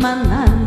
慢慢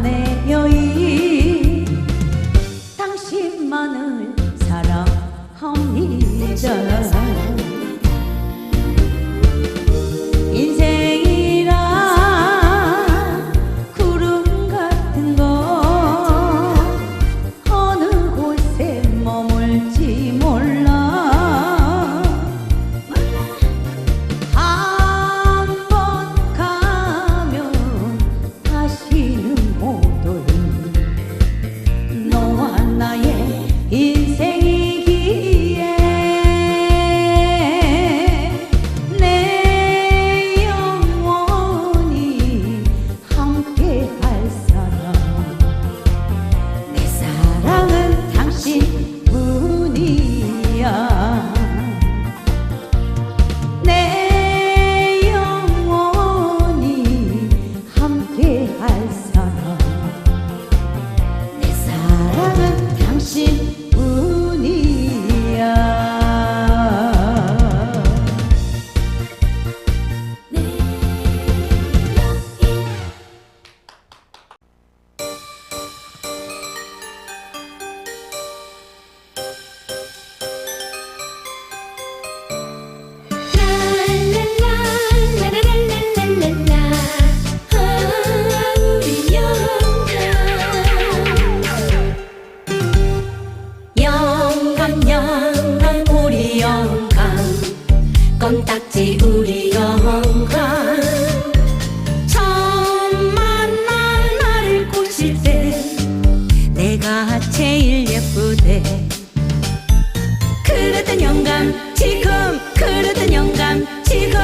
그랬던 영감 지금 그랬던 영감 지금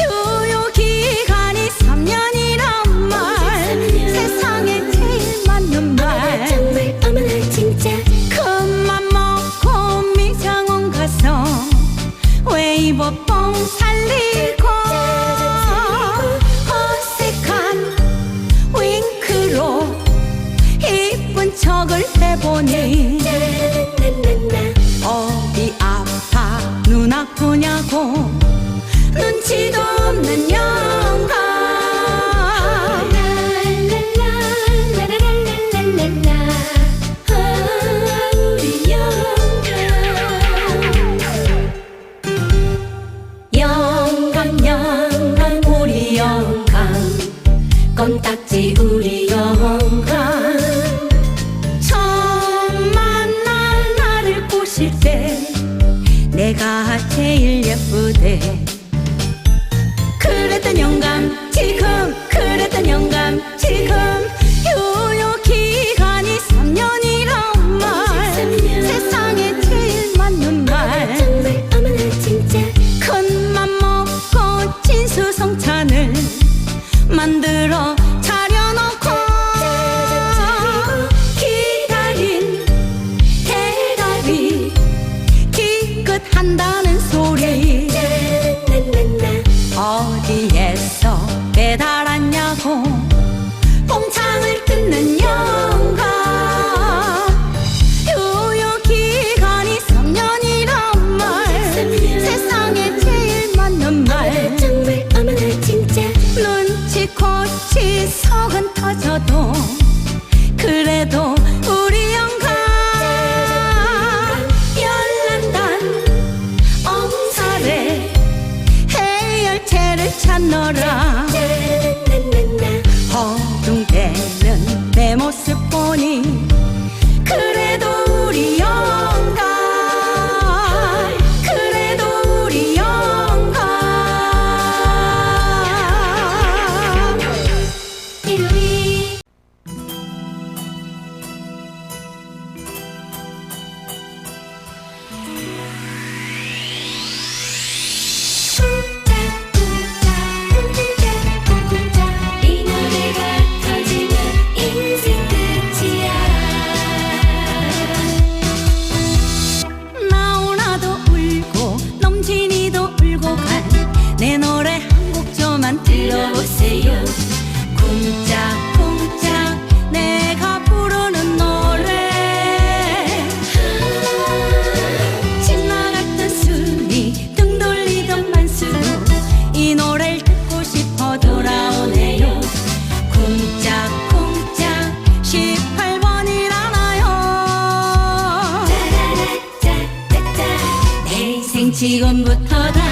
요요 기간이 3년이란 말 세상에 제일 맞는 말 어머나 진짜 큰맘 먹고 미장원 가서 웨이버 뽕 살리고 어색한 윙크로 이쁜 척을 해보니 눈 아프냐고. 눈치도 없는 영광. 예쁘대. 속은 터져도 지금부터 다.